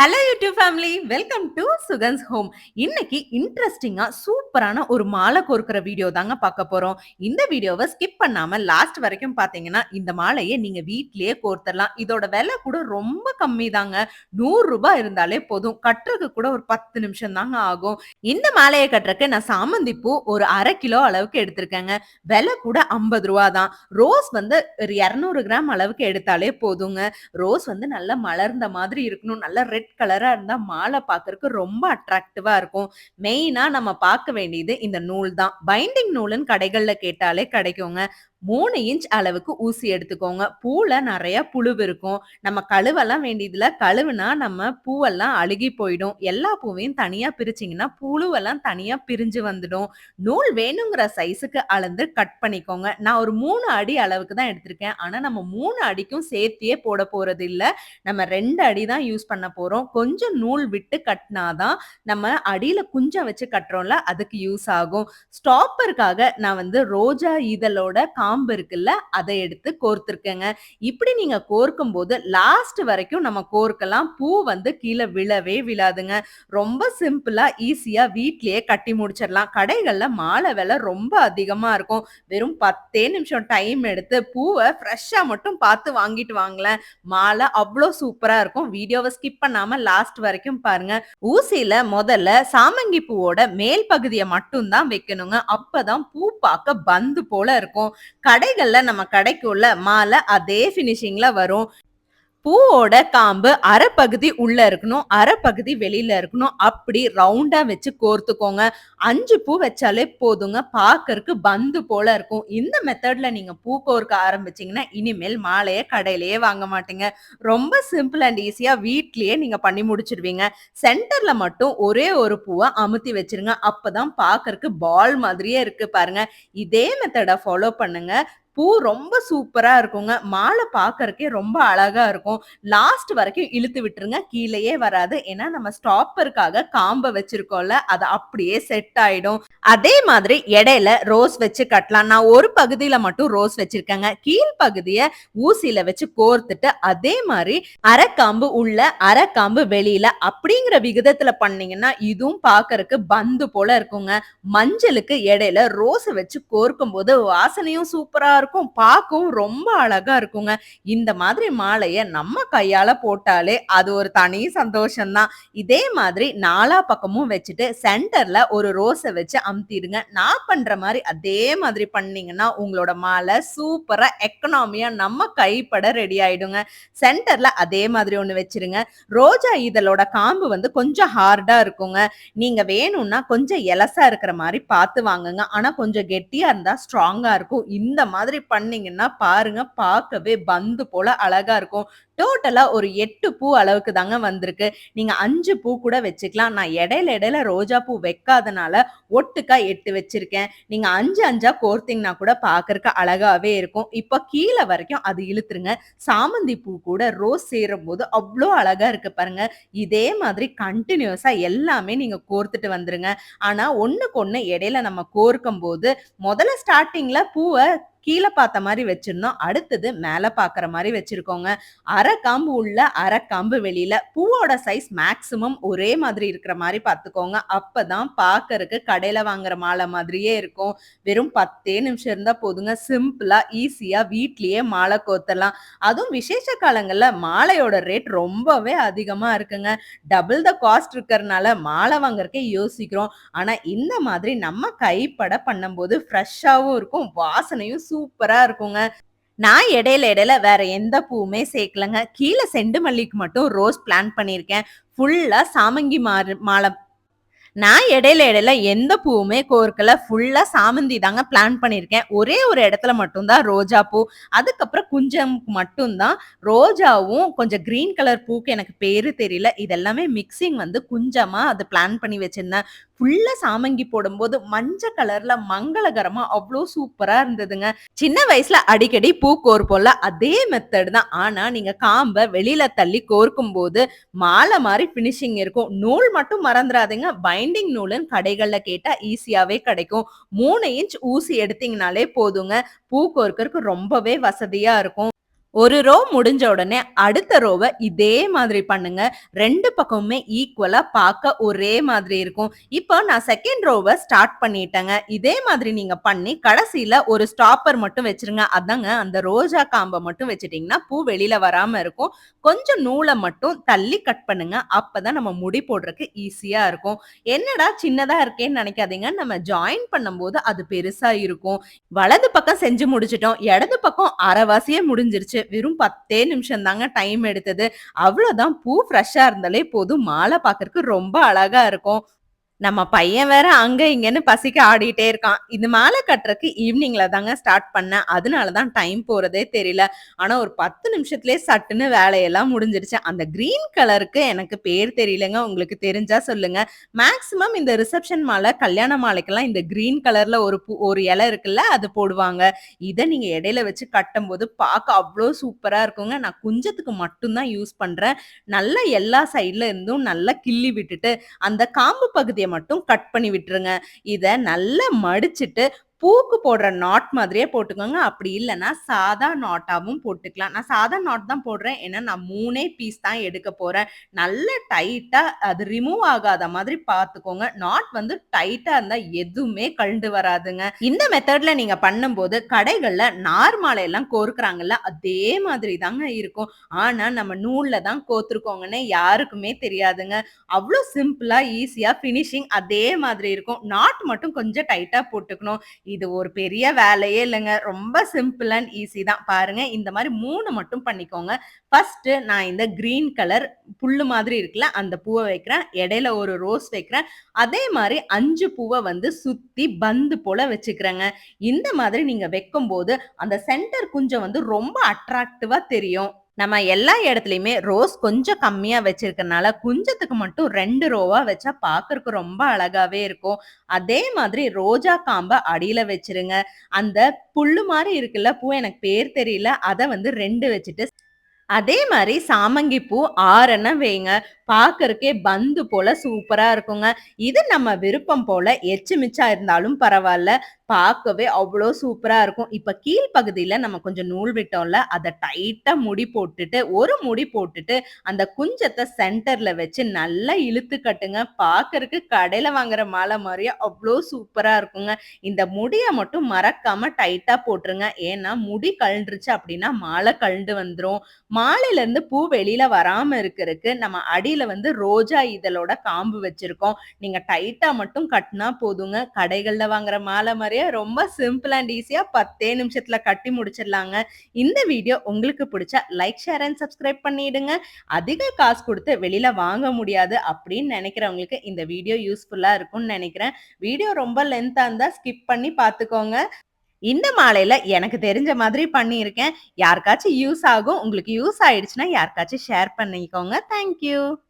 Hello YouTube family welcome to Sugan's home இன்னைக்கு இன்ட்ரெஸ்டிங்கா சூப்பரான ஒரு மாலை கோர்க்கிற வீடியோ தாங்க பார்க்க போறோம். இந்த வீடியோவை ஸ்கிப் பண்ணாம லாஸ்ட் வரைக்கும் பாத்தீங்கன்னா இந்த மாலையை நீங்க வீட்லயே கோர்த்தரலாம் இதோட விலை கூட ரொம்ப கம்மி தாங்க. நூறு ரூபாய் இருந்தாலே போதும். கட்டுறதுக்கு கூட ஒரு பத்து நிமிஷம் தாங்க ஆகும். இந்த மாலையை கட்டுறக்கு நான் சாமந்தி பூ ஒரு அரை கிலோ அளவுக்கு எடுத்திருக்கேங்க. விலை கூட ஐம்பது ரூபா தான். ரோஸ் வந்து ஒரு இரநூறு கிராம் அளவுக்கு எடுத்தாலே போதுங்க. ரோஸ் வந்து நல்லா மலர்ந்த மாதிரி இருக்கணும். நல்லா ரெட் கலரா இருந்தா மாலை பார்க்கறதுக்கு ரொம்ப அட்ராக்டிவா இருக்கும். மெயினா நம்ம பார்க்க வேண்டியது இந்த நூல் தான். பைண்டிங் நூலுன்னு கடைகள்ல கேட்டாலே கிடைக்குங்க. மூணு இன்ச் அளவுக்கு ஊசி எடுத்துக்கோங்க. பூல நிறைய புழுவு இருக்கும். நம்ம கழுவெல்லாம் வேண்டியதுல கழுவுனா நம்ம பூவெல்லாம் அழுகி போயிடும். எல்லா பூவையும் தனியா பிரிச்சிங்கன்னா புழுவெல்லாம் தனியா பிரிஞ்சு வந்துடும். நூல் வேணுங்கிற சைஸுக்கு அளந்து கட் பண்ணிக்கோங்க. நான் ஒரு மூணு அடி அளவுக்கு தான் எடுத்திருக்கேன். ஆனா நம்ம மூணு அடிக்கும் சேர்த்தியே போட போறது இல்ல. நம்ம ரெண்டு அடி தான் யூஸ் பண்ண போறோம். கொஞ்சம் நூல் விட்டு கட்டினாதான் நம்ம அடியில குஞ்சம் வச்சு கட்டுறோம்ல அதுக்கு யூஸ் ஆகும். ஸ்டாப்பருக்காக நான் வந்து ரோஜா இதழோட காம்பு இருக்குல்ல அதை எடுத்து கோர்த்துருக்கேங்க. இப்படி நீங்க கோர்க்கும் போது லாஸ்ட் வரைக்கும் நம்ம கோர்க்கலாம் பூ வந்து கீழே விழவே விழாதுங்க. ரொம்ப சிம்பிளா ஈஸியா வீட்லயே கட்டி முடிச்சிடலாம். கடைகள்ல மாலை விலை ரொம்ப அதிகமா இருக்கும். வெறும் பத்தே நிமிஷம் டைம் எடுத்து பூவை ஃப்ரெஷ்ஷா மட்டும் பார்த்து வாங்கிட்டு வாங்கலேன் மாலை அவ்வளோ சூப்பரா இருக்கும். வீடியோவை ஸ்கிப் பண்ணாம லாஸ்ட் வரைக்கும் பாருங்க. ஊசியில முதல்ல சாமங்கி பூவோட மேல் பகுதியை மட்டும்தான் வைக்கணுங்க வைக்கணுங்க. அப்பதான் பூ பார்க்க பந்து போல இருக்கும். கடைகள்ல நம்ம கடைக்குள்ள மாலை அதே ஃபினிஷிங்ல வரும். பூவோட காம்பு அரை பகுதி உள்ள இருக்கணும் அரை பகுதி வெளியில இருக்கணும். அப்படி ரவுண்டா வச்சு கோர்த்துக்கோங்க. அஞ்சு பூ வச்சாலே போதுங்க. பாக்கறதுக்கு பந்து போல இருக்கும். இந்த மெத்தட்ல நீங்க பூ கோர்க்க ஆரம்பிச்சீங்கன்னா இனிமேல் மாலையை கடையிலேயே வாங்க மாட்டீங்க. ரொம்ப சிம்பிள் அண்ட் ஈஸியா வீட்லயே நீங்க பண்ணி முடிச்சிருவீங்க. சென்டர்ல மட்டும் ஒரே ஒரு பூவை அமுத்தி வச்சிருங்க. அப்பதான் பாக்கறதுக்கு பால் மாதிரியே இருக்கு பாருங்க. இதே மெத்தடை ஃபாலோ பண்ணுங்க. பூ ரொம்ப சூப்பரா இருக்குங்க. மாலை பார்க்கறக்கே ரொம்ப அழகா இருக்கும். லாஸ்ட் வரைக்கும் இழுத்து விட்டுருங்க. கீழேயே வராது. ஏன்னா நம்ம ஸ்டாப்பருக்காக காம்ப வச்சிருக்கோம்ல அது அப்படியே செட் ஆயிடும். அதே மாதிரி இடையில ரோஸ் வச்சு கட்டலாம். நான் ஒரு பகுதியில மட்டும் ரோஸ் வச்சிருக்கேங்க. கீழ் பகுதியை ஊசியில வச்சு கோர்த்துட்டு அதே மாதிரி அரைக்காம்பு உள்ள அரைக்காம்பு வெளியில அப்படிங்கிற விகிதத்துல பண்ணீங்கன்னா இதுவும் பாக்குறதுக்கு பந்து போல இருக்குங்க. மஞ்சளுக்கு இடையில ரோஸ் வச்சு கோர்க்கும் போது வாசனையும் சூப்பரா இருக்கும். பார்க்கவும் ரொம்ப அழகா இருக்குங்க. இந்த மாதிரி மாலையை நம்ம கையால போட்டாலே அது ஒரு தனி சந்தோஷம்தான். இதே மாதிரி நாலா பக்கமும் வச்சுட்டு சென்டர்ல ஒரு ரோஸை வச்சு அமுத்திடுங்க. நான் பண்ற மாதிரி அதே மாதிரி பண்ணீங்கன்னா உங்களோட மாலை சூப்பரா எக்கனாமியா நம்ம கைப்பட ரெடி ஆயிடுங்க. சென்டர்ல அதே மாதிரி ஒண்ணு வச்சிருங்க. ரோஜா இதழோட காம்பு வந்து கொஞ்சம் ஹார்டா இருக்குங்க. நீங்க வேணும்னா கொஞ்சம் எலசா இருக்கிற மாதிரி பார்த்து வாங்குங்க. ஆனா கொஞ்சம் கெட்டியா இருந்தா ஸ்ட்ராங்கா இருக்கும். இந்த மாதிரி மாதிரி பண்ணீங்கன்னா பாருங்க பார்க்கவே பந்து போல அழகா இருக்கும். டோட்டலா ஒரு எட்டு பூ அளவுக்கு தாங்க வந்திருக்கு. நீங்க அஞ்சு பூ கூட வச்சுக்கலாம். நான் இடையில இடையில ரோஜா பூ வைக்காதனால ஒட்டுக்கா எட்டு வச்சிருக்கேன். நீங்க அஞ்சு அஞ்சா கோர்த்தீங்கன்னா கூட பாக்குறதுக்கு அழகாவே இருக்கும். இப்ப கீழே வரைக்கும் அது இழுத்துருங்க. சாமந்தி பூ கூட ரோஸ் சேரும் போது அவ்வளோ அழகா இருக்கு பாருங்க. இதே மாதிரி கண்டினியூஸா எல்லாமே நீங்க கோர்த்துட்டு வந்துருங்க. ஆனா ஒண்ணுக்கு ஒண்ணு இடையில நம்ம கோர்க்கும் போது முதல்ல ஸ்டார்டிங்ல பூவை கீழே பார்த்த மாதிரி வச்சிருந்தோம். அடுத்தது மேலே பார்க்குற மாதிரி வச்சுருக்கோங்க. அரை காம்பு உள்ள அரை காம்பு வெளியில் பூவோட சைஸ் மேக்ஸிமம் ஒரே மாதிரி இருக்கிற மாதிரி பார்த்துக்கோங்க. அப்போ தான் பார்க்கறக்கு கடையில் வாங்குற மாலை மாதிரியே இருக்கும். வெறும் பத்தே நிமிஷம் இருந்தால் போதுங்க. சிம்பிளாக ஈஸியாக வீட்லேயே மாலை கோத்தலாம். அதுவும் விசேஷ காலங்களில் மாலையோட ரேட் ரொம்பவே அதிகமாக இருக்குங்க. டபுள் த காஸ்ட் இருக்கிறனால மாலை வாங்குறக்கே யோசிக்கிறோம். ஆனால் இந்த மாதிரி நம்ம கைப்பட பண்ணும்போது ஃப்ரெஷ்ஷாகவும் இருக்கும். வாசனையும் சூப்பரா இருக்குங்க. நான் இடையில இடையில வேற எந்த பூவுமே சேர்க்கலங்க. கீழே செண்டு மல்லிக்கு மட்டும் ரோஸ் பிளான் பண்ணியிருக்கேன். ஃபுல்லா சாமங்கி மாறு மாலை. நான் இடையில இடையில எந்த பூவுமே கோர்க்கல. ஃபுல்லா சாமந்தி தாங்க பிளான் பண்ணியிருக்கேன். ஒரே ஒரு இடத்துல மட்டும்தான் ரோஜா பூ. அதுக்கப்புறம் குஞ்சமுக்கு மட்டும்தான். ரோஜாவும் கொஞ்சம் கிரீன் கலர் பூக்கு எனக்கு பேரு தெரியல. இதெல்லாமே மிக்சிங் வந்து குஞ்சமா அது பிளான் பண்ணி வச்சிருந்தேன். ஃபுல்லா சாமங்கி போடும்போது மஞ்சள் கலர்ல மங்களகரமா அவ்வளோ சூப்பரா இருந்ததுங்க. சின்ன வயசுல அடிக்கடி பூ கோர்ப்போம்ல அதே மெத்தட் தான். ஆனா நீங்க காம்ப வெளியில தள்ளி கோர்க்கும் போது மாலை மாதிரி பினிஷிங் இருக்கும். நூல் மட்டும் மறந்துடாதீங்க பைண்டிங் நூலுன்னு கடைகள்ல கேட்டா ஈஸியாவே கிடைக்கும். மூணு இன்ச் ஊசி எடுத்தீங்கனாலே போதுங்க. பூ கோர்க்கறதுக்கு ரொம்பவே வசதியா இருக்கும். ஒரு ரோ முடிஞ்ச உடனே அடுத்த ரோவை இதே மாதிரி பண்ணுங்க. ரெண்டு பக்கமுமே ஈக்குவலா பார்க்க ஒரே மாதிரி இருக்கும். இப்போ நான் செகண்ட் ரோவை ஸ்டார்ட் பண்ணிட்டேங்க. இதே மாதிரி நீங்க பண்ணி கடைசியில ஒரு ஸ்டாப்பர் மட்டும் வச்சிருங்க அதாங்க அந்த ரோஜா காம்பை மட்டும் வச்சிட்டீங்கன்னா பூ வெளியில வராம இருக்கும். கொஞ்சம் நூலை மட்டும் தள்ளி கட் பண்ணுங்க. அப்பதான் நம்ம முடி போடுறதுக்கு ஈஸியா இருக்கும். என்னடா சின்னதா இருக்கேன்னு நினைக்காதீங்க நம்ம ஜாயின் பண்ணும்போது அது பெருசா இருக்கும். வலது பக்கம் செஞ்சு முடிச்சுட்டோம். இடது பக்கம் அரைவாசியே முடிஞ்சிருச்சு. வெறும் 10 நிமிஷம் தாங்க டைம் எடுத்தது. அவ்வளோதான் பூ ஃப்ரெஷ்ஷாக இருந்தாலே போதும். மாலை பார்க்கறக்கு ரொம்ப அழகா இருக்கும். நம்ம பையன் வேற அங்க இங்கன்னு பசிக்க ஆடிட்டே இருக்கான். இந்த மாலை கட்டுறக்கு ஈவினிங்ல தாங்க ஸ்டார்ட் பண்ணேன். அதனால தான் டைம் போறதே தெரியல. ஆனா ஒரு பத்து நிமிஷத்துலயே சட்டுன்னு வேலையெல்லாம் முடிஞ்சிருச்சு. அந்த கிரீன் கலருக்கு எனக்கு பேர் தெரியலங்க. உங்களுக்கு தெரிஞ்சா சொல்லுங்க. மேக்ஸிமம் இந்த ரிசப்ஷன் மாலை, கல்யாண மாலைக்கெல்லாம் இந்த கிரீன் கலர்ல ஒரு பூ ஒரு இலை இருக்குல்ல, அது போடுவாங்க. இதை நீங்க இடையில வச்சு கட்டும்போது பார்க்க அவ்வளோ சூப்பரா இருக்குங்க. நான் குஞ்சத்துக்கு மட்டும் தான் யூஸ் பண்றேன். நல்லா எல்லா சைட்ல இருந்தும் நல்லா கிள்ளி விட்டுட்டு, அந்த காம்பு பகுதியை மட்டும் கட் பண்ணி விட்டுருங்க. இதை நல்லா மடிச்சுட்டு, பூக்கு போடுற நாட் மாதிரியே போட்டுக்கோங்க. அப்படி இல்லைன்னா சாதா நாட்டாகவும் போட்டுக்கலாம். நான் சாதா நாட் தான் போடுறேன். ஏன்னா, நான் மூணே பீஸ் தான் எடுக்க போறேன். நல்ல டைட்டா அது ரிமூவ் ஆகாத மாதிரி பார்த்துக்கோங்க. நாட் வந்து டைட்டா இருந்தா எதுவுமே கழண்டு வராதுங்க. இந்த மெத்தட்ல நீங்க பண்ணும்போது, கடைகள்ல நார்மாலையெல்லாம் கோர்க்குறாங்கல்ல, அதே மாதிரி தாங்க இருக்கும். ஆனா, நம்ம நூல்ல தான் கோர்த்துருக்கோங்கன்னு யாருக்குமே தெரியாதுங்க. அவ்வளோ சிம்பிளா, ஈஸியா ஃபினிஷிங் அதே மாதிரி இருக்கும். நாட் மட்டும் கொஞ்சம் டைட்டா போட்டுக்கணும். இது ஒரு பெரிய வேலையே இல்லைங்க ரொம்ப சிம்பிள் அண்ட் ஈஸி தான். பாருங்க, இந்த மாதிரி மூணு மட்டும் பண்ணிக்கோங்க. ஃபர்ஸ்ட் நான் இந்த கிரீன் கலர் புல்லு மாதிரி இருக்குல்ல, அந்த பூவை வைக்கிறேன். இடையில ஒரு ரோஸ் வைக்கிறேன். அதே மாதிரி அஞ்சு பூவை வந்து சுத்தி பந்து போல வச்சுக்கிறேங்க. இந்த மாதிரி நீங்க வைக்கும்போது, அந்த சென்டர் குஞ்சம் வந்து ரொம்ப அட்ராக்டிவா தெரியும். நம்ம எல்லா இடத்துலையுமே ரோஸ் கொஞ்சம் கம்மியா வச்சிருக்கனால, குஞ்சத்துக்கு மட்டும் ரெண்டு ரோவா வச்சா பார்க்கறக்கு ரொம்ப அழகாவே இருக்கும். அதே மாதிரி ரோஜா காம்ப அடியில வச்சிருங்க அந்த புல்லு மாதிரி இருக்குல்ல, பூ எனக்கு பேர் தெரியல. அதை வந்து ரெண்டு வச்சுட்டு, அதே மாதிரி சாமங்கி பூ 6 வைங்க. பார்க்கறக்கே பந்து போல சூப்பரா இருக்குங்க. இது நம்ம விருப்பம் போல எச்சு இருந்தாலும் பரவாயில்ல பார்க்கவே அவ்வளோ சூப்பரா இருக்கும். இப்ப கீழ் நம்ம கொஞ்சம் நூல் விட்டோம்ல, அதை டைட்டா முடி போட்டுட்டு, ஒரு முடி போட்டுட்டு, அந்த குஞ்சத்தை சென்டர்ல வச்சு நல்லா இழுத்து கட்டுங்க. பார்க்கறக்கு கடையில வாங்குற மாலை மாதிரியே அவ்வளோ சூப்பரா இருக்குங்க. இந்த முடியை மட்டும் மறக்காம டைட்டா போட்டுருங்க. ஏன்னா, முடி கழண்டுருச்சு அப்படின்னா, மாலை கழண்டு வந்துடும் மாலையிலேருந்து பூ வெளியில வராம இருக்கிறதுக்கு நம்ம அடியில் வந்து ரோஜா இதழோட காம்பு வச்சிருக்கோம். நீங்க டைட்டா மட்டும் கட்டினா போதுங்க. கடைகள்ல வாங்குற மாலை மாதிரியே ரொம்ப சிம்பிள் அண்ட் ஈஸியா 10 நிமிஷத்துல கட்டி முடிச்சிடலாங்க. இந்த வீடியோ உங்களுக்கு பிடிச்சா லைக், ஷேர் அண்ட் சப்ஸ்கிரைப் பண்ணிடுங்க. அதிக காசு கொடுத்து வெளியில வாங்க முடியாது அப்படின்னு நினைக்கிறவங்களுக்கு இந்த வீடியோ யூஸ்ஃபுல்லா இருக்கும்னு நினைக்கிறேன் வீடியோ ரொம்ப லென்த்தா இருந்தா ஸ்கிப் பண்ணி பார்த்துக்கோங்க. இந்த மாலையில எனக்கு தெரிஞ்ச மாதிரி பண்ணியிருக்கேன். யாருக்காச்சும் யூஸ் ஆகும். உங்களுக்கு யூஸ் ஆயிடுச்சுன்னா, யாருக்காச்சும் ஷேர் பண்ணிக்கோங்க. Thank you.